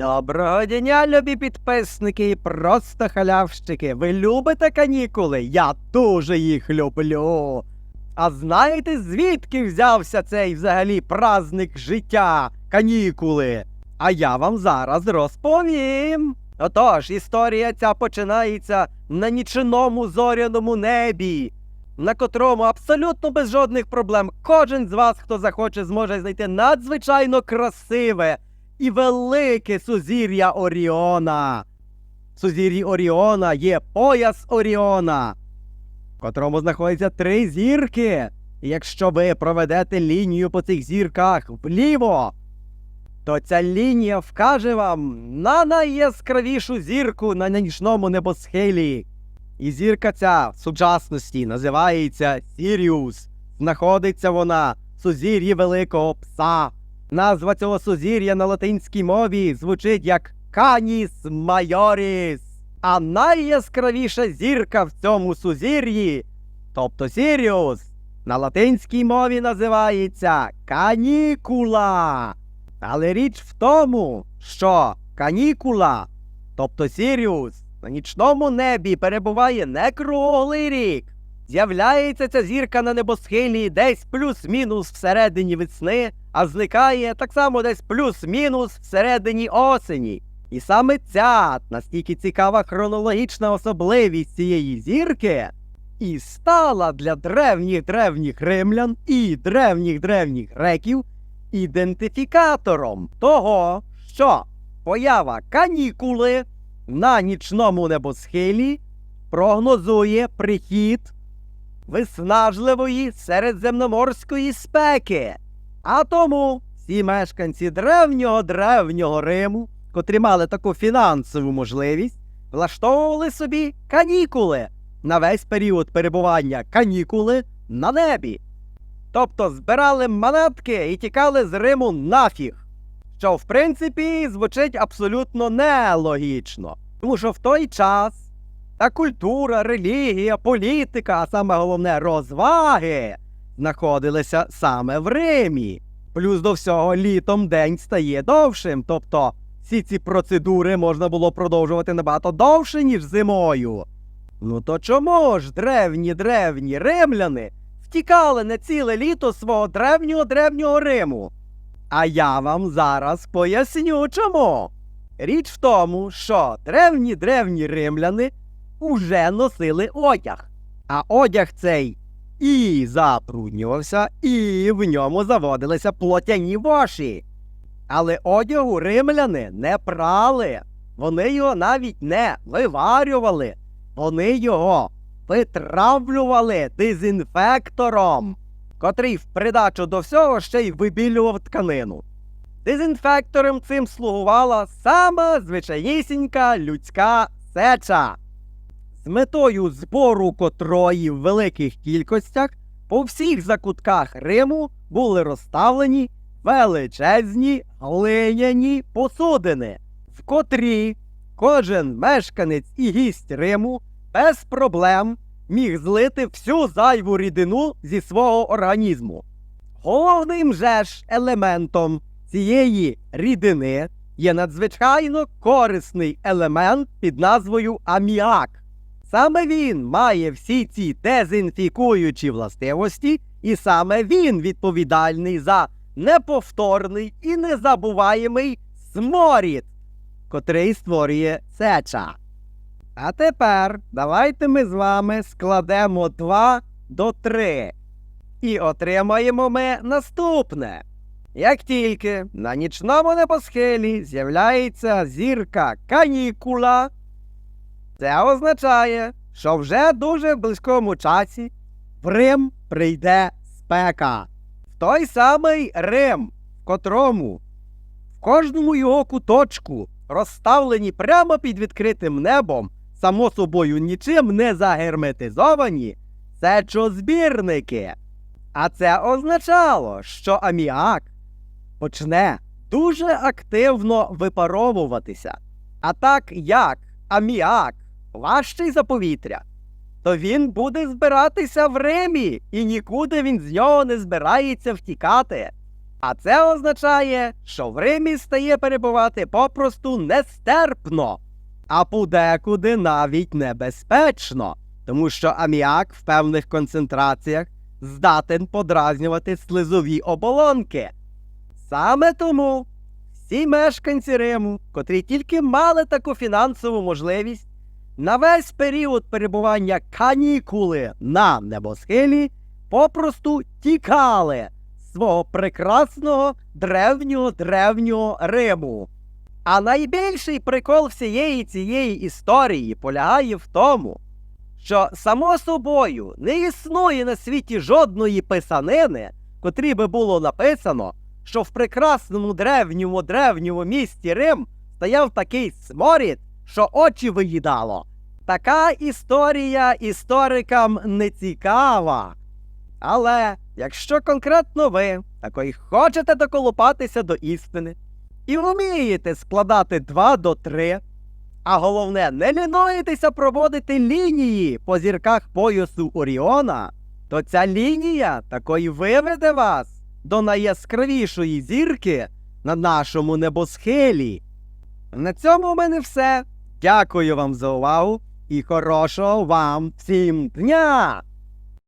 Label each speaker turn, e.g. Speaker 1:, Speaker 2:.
Speaker 1: Доброго дня, любі підписники і просто халявщики. Ви любите канікули? Я дуже їх люблю. А знаєте, звідки взявся цей взагалі праздник життя, канікули? А я вам зараз розповім. Отож, історія ця починається на нічному зоряному небі, на котрому абсолютно без жодних проблем кожен з вас, хто захоче, зможе знайти надзвичайно красиве і велике сузір'я Оріона. В сузір'ї Оріона є пояс Оріона, в котрому знаходяться три зірки. І якщо ви проведете лінію по цих зірках вліво, то ця лінія вкаже вам на найяскравішу зірку на нічному небосхилі. І зірка ця в сучасності називається Сіріус. Знаходиться вона в сузір'ї Великого Пса. Назва цього сузір'я на латинській мові звучить як Каніс Майоріс. А найяскравіша зірка в цьому сузір'ї, тобто Сіріус, на латинській мові називається Канікула. Але річ в тому, що канікула, тобто Сіріус, на нічному небі перебуває не круглий рік. З'являється ця зірка на небосхилі десь плюс-мінус всередині весни, а зникає так само десь плюс-мінус всередині осені. І саме ця настільки цікава хронологічна особливість цієї зірки і стала для древніх древніх римлян і древніх древніх греків ідентифікатором того, що поява канікули на нічному небосхилі прогнозує прихід виснажливої середземноморської спеки. А тому всі мешканці древнього древнього Риму, котрі мали таку фінансову можливість, влаштовували собі канікули на весь період перебування канікули на небі. Тобто збирали монетки і тікали з Риму нафіг. Що в принципі звучить абсолютно нелогічно. Тому що в той час та культура, релігія, політика, а саме головне розваги знаходилися саме в Римі. Плюс до всього літом день стає довшим, тобто всі ці процедури можна було продовжувати набагато довше, ніж зимою. Ну то чому ж древні древні римляни втікали на ціле літо свого древнього древнього Риму? А я вам зараз поясню чому. Річ в тому, що древні древні римляни уже носили одяг. А одяг цей і запруднювався, і в ньому заводилися плотяні воші. Але одягу римляни не прали. Вони його навіть не виварювали. Вони його витравлювали дезінфектором, котрий в придачу до всього ще й вибілював тканину. Дезінфектором цим слугувала сама звичайнісінька людська сеча з метою збору котрої в великих кількостях по всіх закутках Риму були розставлені величезні глиняні посудини, в котрі кожен мешканець і гість Риму без проблем міг злити всю зайву рідину зі свого організму. Головним же ж елементом цієї рідини є надзвичайно корисний елемент під назвою аміак. Саме він має всі ці дезінфікуючі властивості, і саме він відповідальний за неповторний і незабуваємий сморід, котрий створює сеча. А тепер давайте ми з вами складемо 2 до 3 і отримаємо ми наступне. Як тільки на нічному небосхилі з'являється зірка канікула, це означає, що вже дуже в близькому часі в Рим прийде спека. В той самий Рим, в котрому в кожному його куточку розставлені прямо під відкритим небом, само собою нічим не загерметизовані, сечозбірники. А це означало, що аміак почне дуже активно випаровуватися. А так як аміак важчий за повітря, то він буде збиратися в Римі, і нікуди він з нього не збирається втікати. А це означає, що в Римі стає перебувати попросту нестерпно, а подекуди навіть небезпечно, тому що аміак в певних концентраціях здатен подразнювати слизові оболонки. Саме тому всі мешканці Риму, котрі тільки мали таку фінансову можливість, на весь період перебування канікули на небосхилі попросту тікали з свого прекрасного древнього древнього Риму. А найбільший прикол всієї цієї історії полягає в тому, що само собою не існує на світі жодної писанини, котрі би було написано, що в прекрасному древньому древньому місті Рим стояв такий сморід, що очі виїдало. Така історія історикам не цікава. Але якщо конкретно ви такої хочете доколупатися до істини і вмієте складати 2 до 3, а головне, не лінуєтеся проводити лінії по зірках поясу Оріона, то ця лінія такої виведе вас до найяскравішої зірки на нашому небосхилі. На цьому в мене все. Дякую вам за увагу і хорошого вам всім дня!